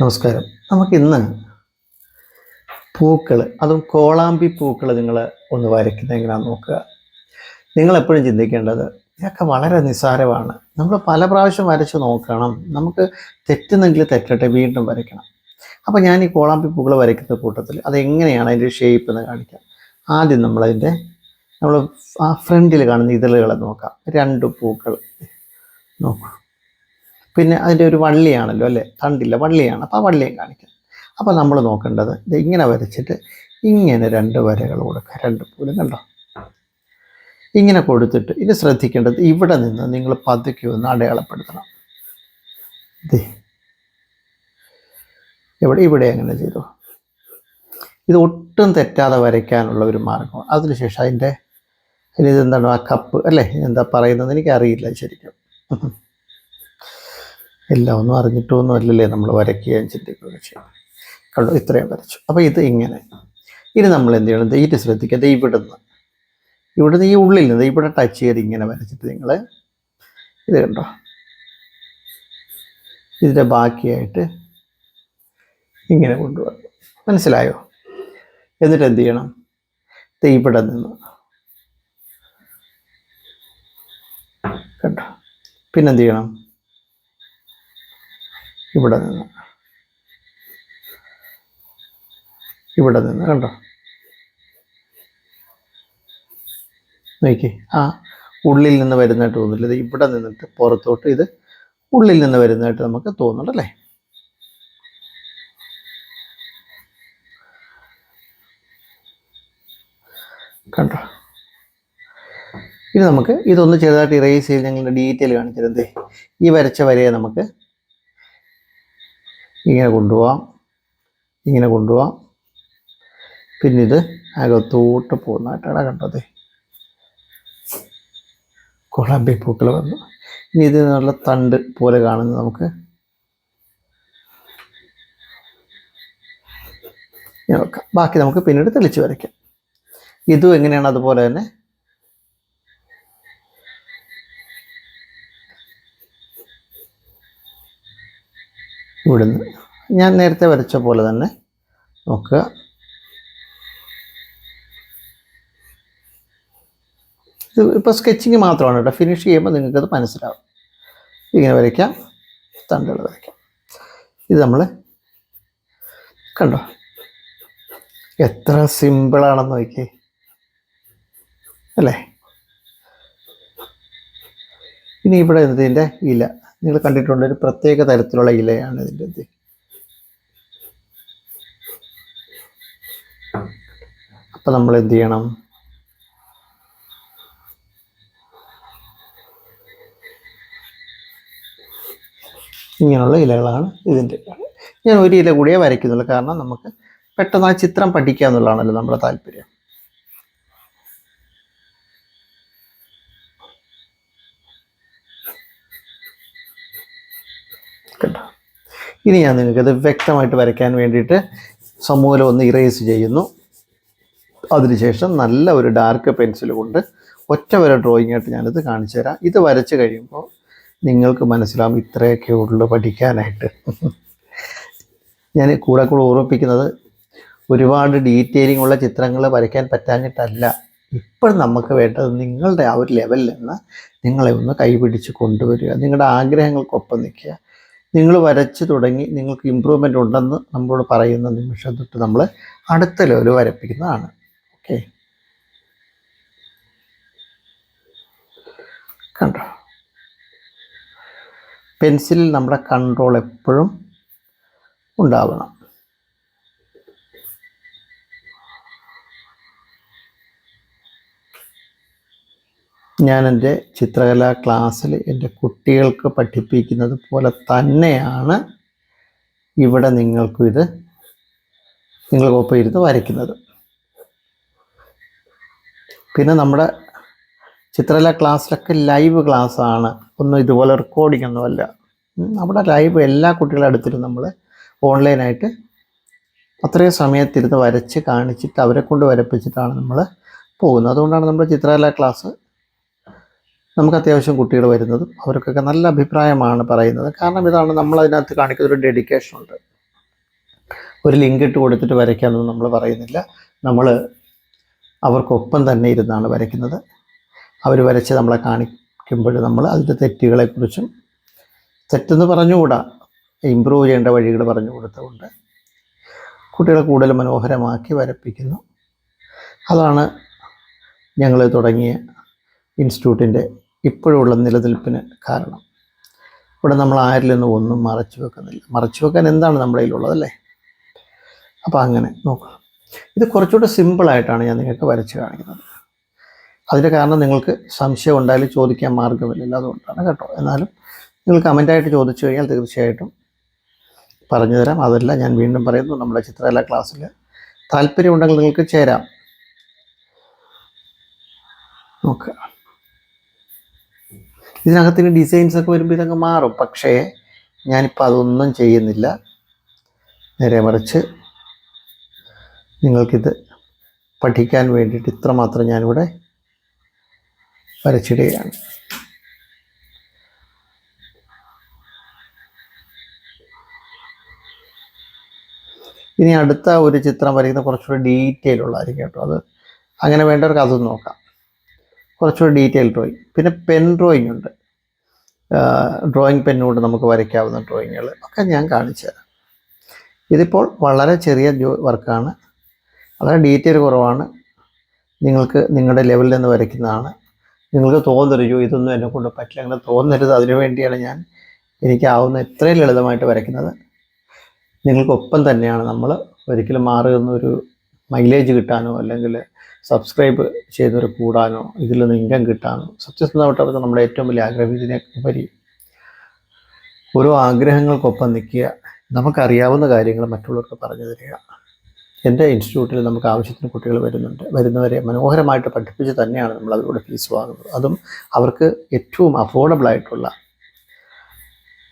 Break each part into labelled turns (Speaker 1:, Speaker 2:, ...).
Speaker 1: നമസ്കാരം. നമുക്കിന്ന് പൂക്കൾ അതും കോളാമ്പി പൂക്കൾ നിങ്ങൾ ഒന്ന് വരയ്ക്കുന്നത് എങ്ങനെയാണെന്ന് നോക്കുക. നിങ്ങൾ എപ്പോഴും ചിന്തിക്കേണ്ടത് ഇതൊക്കെ വളരെ നിസ്സാരമാണ്. നമ്മൾ പല പ്രാവശ്യം വരച്ച് നോക്കണം. നമുക്ക് തെറ്റുന്നെങ്കിൽ തെറ്റട്ടെ വീണ്ടും വരയ്ക്കണം. അപ്പോൾ ഞാൻ ഈ കോളാമ്പി പൂക്കൾ വരയ്ക്കുന്ന കൂട്ടത്തിൽ അതെങ്ങനെയാണ് അതിന്റെ ഷേപ്പ് എന്ന് കാണിക്കാം. ആദ്യം നമ്മളതിന്റെ നമ്മൾ ആ ഫ്രണ്ടിൽ കാണുന്ന ഇതളുകളെ നോക്കാം. രണ്ട് പൂക്കൾ നോക്കൂ. പിന്നെ അതിന്റെ ഒരു വള്ളിയാണല്ലോ അല്ലേ? തണ്ടില്ല വള്ളിയാണ്. അപ്പോൾ ആ വള്ളിയും കാണിക്കാം. അപ്പോൾ നമ്മൾ നോക്കേണ്ടത് ഇത് ഇങ്ങനെ വരച്ചിട്ട് ഇങ്ങനെ രണ്ട് വരകൾ കൊടുക്കുക. രണ്ട് പൂലും കണ്ടോ? ഇങ്ങനെ കൊടുത്തിട്ട് ഇനി ശ്രദ്ധിക്കേണ്ടത് ഇവിടെ നിന്ന് നിങ്ങൾ പതുക്കെ ഒന്ന് അടയാളപ്പെടുത്തണം. ഇവിടെ ഇവിടെ അങ്ങനെ ചെയ്തു. ഇത് ഒട്ടും തെറ്റാതെ വരയ്ക്കാനുള്ള ഒരു മാർഗം. അതിനുശേഷം അതിന്റെ ഇനി ഇതെന്താണ് ആ കപ്പ് അല്ലേ? എന്താ പറയുന്നത് എനിക്കറിയില്ല ശരിക്കും. എല്ലാം ഒന്നും അറിഞ്ഞിട്ടൊന്നും അല്ലല്ലേ നമ്മൾ വരയ്ക്കുകയും ചിന്തിക്കുകയും ചെയ്യും കണ്ടോ? ഇത്രയും വരച്ചു. അപ്പോൾ ഇത് ഇങ്ങനെ. ഇനി നമ്മൾ എന്ത് ചെയ്യണം? ഇത് ശ്രദ്ധിക്കുക ദേ ഇവിടുന്ന്. ഈ ഉള്ളിൽ നിന്ന് ഇവിടെ ടച്ച് ചെയ്ത് ഇങ്ങനെ വരച്ചിട്ട് നിങ്ങൾ ഇത് കണ്ടോ? ഇതിന്റെ ബാക്കിയായിട്ട് ഇങ്ങനെ കൊണ്ടുവരണം. മനസ്സിലായോ? എന്നിട്ട് എന്ത് ചെയ്യണം? ഇവിടെ നിന്ന്. കണ്ടോ? പിന്നെന്ത് ചെയ്യണം? ഇവിടെ നിന്ന്. ഇവിടെ നിന്ന് കണ്ടോ? നോക്കി ആ ഉള്ളിൽ നിന്ന് വരുന്നതായിട്ട് തോന്നില്ല ഇത് ഇവിടെ നിന്നിട്ട് പുറത്തോട്ട് ഇത് ഉള്ളിൽ നിന്ന് വരുന്നതായിട്ട് നമുക്ക് തോന്നുന്നുണ്ടല്ലേ കണ്ടോ? ഇനി നമുക്ക് ഇതൊന്ന് ചെറുതായിട്ട് ഇറേസ് ചെയ്ത് ഞങ്ങളുടെ ഡീറ്റെയിൽ കാണിച്ചിരുന്നത് ഈ വരച്ച വരയെ നമുക്ക് ഇങ്ങനെ കൊണ്ടുപോവാം. ഇങ്ങനെ കൊണ്ടുപോവാം. പിന്നെ ഇത് അകത്തോട്ട് പോകുന്നതായിട്ടാണ് കണ്ടത്. കൊളമ്പി പൂക്കൾ വന്നു. ഇനി ഇത് നല്ല തണ്ട് പോലെ കാണുന്നത് നമുക്ക്. ബാക്കി നമുക്ക് പിന്നീട് തെളിച്ച് വരയ്ക്കാം. ഇതും എങ്ങനെയാണ്? അതുപോലെ തന്നെ ഇവിടുന്ന്. ഞാൻ നേരത്തെ വരച്ച പോലെ തന്നെ നോക്കുക. ഇത് ഇപ്പോൾ സ്കെച്ചിങ് മാത്രമാണ് കേട്ടോ. ഫിനിഷ് ചെയ്യുമ്പോൾ നിങ്ങൾക്കത് മനസ്സിലാവും. ഇങ്ങനെ വരയ്ക്കാം. തണ്ടുകൾ വരയ്ക്കാം. ഇത് നമ്മൾ കണ്ടോ? എത്ര സിമ്പിളാണെന്ന് നോക്കിയേ. അല്ലേ? ഇനി ഇവിടെ ഇതിന്റെ ഇല. നിങ്ങൾ കണ്ടിട്ടുണ്ട് ഒരു പ്രത്യേക തരത്തിലുള്ള ഇലയാണ് ഇതിന്റെ ഇത്. അപ്പം നമ്മൾ എന്ത് ചെയ്യണം? ഇങ്ങനെയുള്ള ഇലകളാണ് ഇതിന്റെ. ഞാൻ ഒരു ഇല കൂടിയേ വരയ്ക്കുന്നുള്ളൂ. കാരണം നമുക്ക് പെട്ടെന്ന് ആ ചിത്രം പഠിക്കുക എന്നുള്ളതാണല്ലോ നമ്മുടെ താല്പര്യം. കേട്ടോ. ഇനി ഞാൻ നിങ്ങൾക്കത് വ്യക്തമായിട്ട് വരയ്ക്കാൻ വേണ്ടിയിട്ട് സമൂലം ഒന്ന് ഇറേസ് ചെയ്യുന്നു. അതിനുശേഷം നല്ല ഒരു ഡാർക്ക് പെൻസിൽ കൊണ്ട് ഒറ്റ വര ഡ്രോയിങ് ആയിട്ട് ഞാനിത് കാണിച്ചു തരാം. ഇത് വരച്ച് കഴിയുമ്പോൾ നിങ്ങൾക്ക് മനസ്സിലാവും ഇത്രയൊക്കെ ഉള്ളു പഠിക്കാനായിട്ട്. ഞാൻ കൂടെ കൂടെ ഓർമ്മിപ്പിക്കുന്നത് ഒരുപാട് ഡീറ്റെയിലിംഗ് ഉള്ള ചിത്രങ്ങൾ വരയ്ക്കാൻ പറ്റാഞ്ഞിട്ടല്ല. ഇപ്പോൾ നമുക്ക് വേണ്ടത് നിങ്ങളുടെ ആ ഒരു ലെവലിൽ നിന്ന് നിങ്ങളെ ഒന്ന് കൈപിടിച്ച് കൊണ്ടുവരിക. നിങ്ങളുടെ ആഗ്രഹങ്ങൾക്കൊപ്പം നിൽക്കുക. നിങ്ങൾ വരച്ച് തുടങ്ങി നിങ്ങൾക്ക് ഇമ്പ്രൂവ്മെന്റ് ഉണ്ടെന്ന് നമ്മളോട് പറയുന്ന നിമിഷം തൊട്ട് നമ്മൾ അടുത്ത ലെവൽ വരപ്പിക്കുന്നതാണ്. ഓക്കെ കണ്ടോ? പെൻസിലിൽ നമ്മുടെ കൺട്രോൾ എപ്പോഴും ഉണ്ടാവണം. ഞാൻ എന്റെ ചിത്രകലാ ക്ലാസ്സിൽ എന്റെ കുട്ടികൾക്ക് പഠിപ്പിക്കുന്നത് പോലെ തന്നെയാണ് ഇവിടെ നിങ്ങൾക്കും ഇത് നിങ്ങൾക്കൊപ്പം ഇരുന്ന് വരയ്ക്കുന്നത്. പിന്നെ നമ്മുടെ ചിത്രകലാ ക്ലാസ്സിലൊക്കെ ലൈവ് ക്ലാസ്സാണ്. ഒന്നും ഇതുപോലെ റെക്കോർഡിംഗ് ഒന്നുമല്ല നമ്മുടെ ലൈവ് എല്ലാ കുട്ടികളുടെ അടുത്തിലും നമ്മൾ ഓൺലൈനായിട്ട് അത്രയും സമയത്തിരുന്ന് വരച്ച് കാണിച്ചിട്ട് അവരെ കൊണ്ട് വരപ്പിച്ചിട്ടാണ് നമ്മൾ പോകുന്നത്. അതുകൊണ്ടാണ് നമ്മുടെ ചിത്രകലാ ക്ലാസ് നമുക്ക് അത്യാവശ്യം കുട്ടികൾ വരുന്നതും അവർക്കൊക്കെ നല്ല അഭിപ്രായമാണ് പറയുന്നത്. കാരണം ഇതാണ് നമ്മൾ അതിനകത്ത് കാണിക്കുന്ന ഒരു ഡെഡിക്കേഷൻ ഉണ്ട്. ഒരു ലിങ്ക് ഇട്ട് കൊടുത്തിട്ട് വരയ്ക്കാമെന്നൊന്നും നമ്മൾ പറയുന്നില്ല. നമ്മൾ അവർക്കൊപ്പം തന്നെ ഇരുന്നാണ് വരയ്ക്കുന്നത്. അവർ വരച്ച് നമ്മളെ കാണിക്കുമ്പോൾ നമ്മൾ അതിന്റെ തെറ്റുകളെക്കുറിച്ചും തെറ്റെന്ന് പറഞ്ഞുകൂടാ. ഇമ്പ്രൂവ് ചെയ്യേണ്ട വഴികൾ പറഞ്ഞു കൊടുത്തുകൊണ്ട് കുട്ടികളെ കൂടുതൽ മനോഹരമാക്കി വരപ്പിക്കുന്നു. അതാണ് ഞങ്ങൾ തുടങ്ങിയ ഇൻസ്റ്റിറ്റ്യൂട്ടിന്റെ ഇപ്പോഴുള്ള നിലനിൽപ്പിന് കാരണം. ഇവിടെ നമ്മൾ ആരിൽ നിന്നും ഒന്നും മറച്ചു വെക്കുന്നില്ല. മറച്ചു വെക്കാൻ എന്താണ് നമ്മുടെ കയ്യിലുള്ളത് അല്ലേ? അപ്പോൾ അങ്ങനെ നോക്കുക ഇത് കുറച്ചുകൂടെ സിമ്പിളായിട്ടാണ് ഞാൻ നിങ്ങൾക്ക് വരച്ച് കാണിക്കുന്നത്. അതിന്റെ കാരണം നിങ്ങൾക്ക് സംശയം ഉണ്ടായാലും ചോദിക്കാൻ മാർഗമില്ല. അതുകൊണ്ടാണ് കേട്ടോ. എന്നാലും നിങ്ങൾ കമന്റായിട്ട് ചോദിച്ചു കഴിഞ്ഞാൽ തീർച്ചയായിട്ടും പറഞ്ഞു തരാം. അതല്ല ഞാൻ വീണ്ടും പറയുന്നു നമ്മുടെ ചിത്രകല ക്ലാസ്സിൽ താല്പര്യമുണ്ടെങ്കിൽ നിങ്ങൾക്ക് ചേരാം. നോക്കുക. ഇതിനകത്തിന് ഡിസൈൻസ് ഒക്കെ വരുമ്പോൾ ഇതങ്ങ് മാറും. പക്ഷേ ഞാനിപ്പോൾ അതൊന്നും ചെയ്യുന്നില്ല. നേരെ മറിച്ച് നിങ്ങൾക്കിത് പഠിക്കാൻ വേണ്ടിയിട്ട് ഇത്രമാത്രം ഞാനിവിടെ വരച്ചിടുകയാണ്. ഇനി അടുത്ത ഒരു ചിത്രം വരയ്ക്കുന്ന കുറച്ചുകൂടി ഡീറ്റെയിൽ ഉള്ളതായിരിക്കും കേട്ടോ. അത് അങ്ങനെ വേണ്ടവർക്ക് അതും നോക്കാം. കുറച്ചുകൂടി ഡീറ്റെയിൽ ഡ്രോയിങ്. പിന്നെ പെൻ ഡ്രോയിങ് ഉണ്ട്. ഡ്രോയിങ് പെന്നുകൊണ്ട് നമുക്ക് വരയ്ക്കാവുന്ന ഡ്രോയിങ്ങുകൾ ഒക്കെ ഞാൻ കാണിച്ചു തരാം. ഇതിപ്പോൾ വളരെ ചെറിയ വർക്കാണ്. വളരെ ഡീറ്റെയിൽ കുറവാണ്. നിങ്ങൾക്ക് നിങ്ങളുടെ ലെവലിൽ നിന്ന് വരയ്ക്കുന്നതാണ്. നിങ്ങൾക്ക് തോന്നരുത് ഇതൊന്നും എന്നെ കൊണ്ട് പറ്റില്ല. അങ്ങനെ തോന്നരുത്. അതിനു വേണ്ടിയാണ് ഞാൻ എനിക്കാവുന്ന ഇത്രയും ലളിതമായിട്ട് വരയ്ക്കുന്നത്. നിങ്ങൾക്കൊപ്പം തന്നെയാണ് നമ്മൾ ഒരിക്കലും മാറുന്നൊരു മൈലേജ് കിട്ടാനോ അല്ലെങ്കിൽ സബ്സ്ക്രൈബ് ചെയ്തവർ കൂടാനോ ഇതിൽ നിന്ന് ഇൻകം കിട്ടാനോ സത്യസന്ധമായിട്ട് നമ്മുടെ ഏറ്റവും വലിയ ആഗ്രഹം ഇതിനെ ഉപരി ഓരോ ആഗ്രഹങ്ങൾക്കൊപ്പം നിൽക്കുക നമുക്കറിയാവുന്ന കാര്യങ്ങൾ മറ്റുള്ളവർക്ക് പറഞ്ഞു തരിക. എന്റെ ഇൻസ്റ്റിറ്റ്യൂട്ടിൽ നമുക്ക് ആവശ്യത്തിന് കുട്ടികൾ വരുന്നുണ്ട്. വരുന്നവരെ മനോഹരമായിട്ട് പഠിപ്പിച്ച് തന്നെയാണ് നമ്മൾ അതിലൂടെ ഫീസ് വാങ്ങുന്നത്. അതും അവർക്ക് ഏറ്റവും അഫോർഡബിൾ ആയിട്ടുള്ള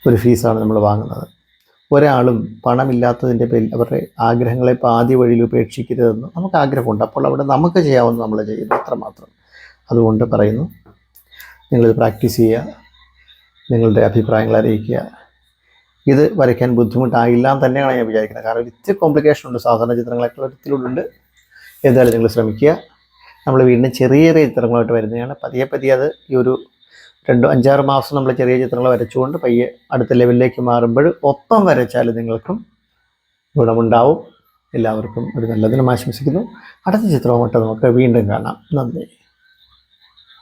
Speaker 1: ഒരു ഫീസാണ് നമ്മൾ വാങ്ങുന്നത്. ഒരാളും പണമില്ലാത്തതിന്റെ പേരിൽ അവരുടെ ആഗ്രഹങ്ങളെ പാതി വഴിയിൽ ഉപേക്ഷിക്കരുതെന്ന് നമുക്ക് ആഗ്രഹമുണ്ട്. അപ്പോൾ അവിടെ നമുക്ക് ചെയ്യാവുന്ന നമ്മൾ ചെയ്യുന്നു അത്രമാത്രം. അതുകൊണ്ട് പറയുന്നു നിങ്ങളിത് പ്രാക്ടീസ് ചെയ്യുക നിങ്ങളുടെ അഭിപ്രായങ്ങൾ അറിയിക്കുക. ഇത് വരയ്ക്കാൻ ബുദ്ധിമുട്ടായില്ല എന്ന് തന്നെയാണ് ഞാൻ വിചാരിക്കുന്നത്. കാരണം ഇത്തിരി കോംപ്ലിക്കേഷൻ ഉണ്ട്. സാധാരണ ചിത്രങ്ങളൊക്കെ ഒരിക്കലുണ്ട് എന്തായാലും നിങ്ങൾ ശ്രമിക്കുക. നമ്മൾ വീണ്ടും ചെറിയ ചെറിയ ചിത്രങ്ങളായിട്ട് വരുന്നതാണ്. പതിയെ പതിയെ അത് ഈ ഒരു രണ്ട് അഞ്ചാറ് മാസം നമ്മൾ ചെറിയ ചിത്രങ്ങൾ വരച്ചുകൊണ്ട് പയ്യെ അടുത്ത ലെവലിലേക്ക് മാറുമ്പോൾ ഒപ്പം വരച്ചാൽ നിങ്ങൾക്കും ഗുണമുണ്ടാവും. എല്ലാവർക്കും ഒരു നല്ല ദിനം ആശംസിക്കുന്നു. അടുത്ത ചിത്രവുമായിട്ട് നമുക്ക് വീണ്ടും കാണാം. നന്ദി.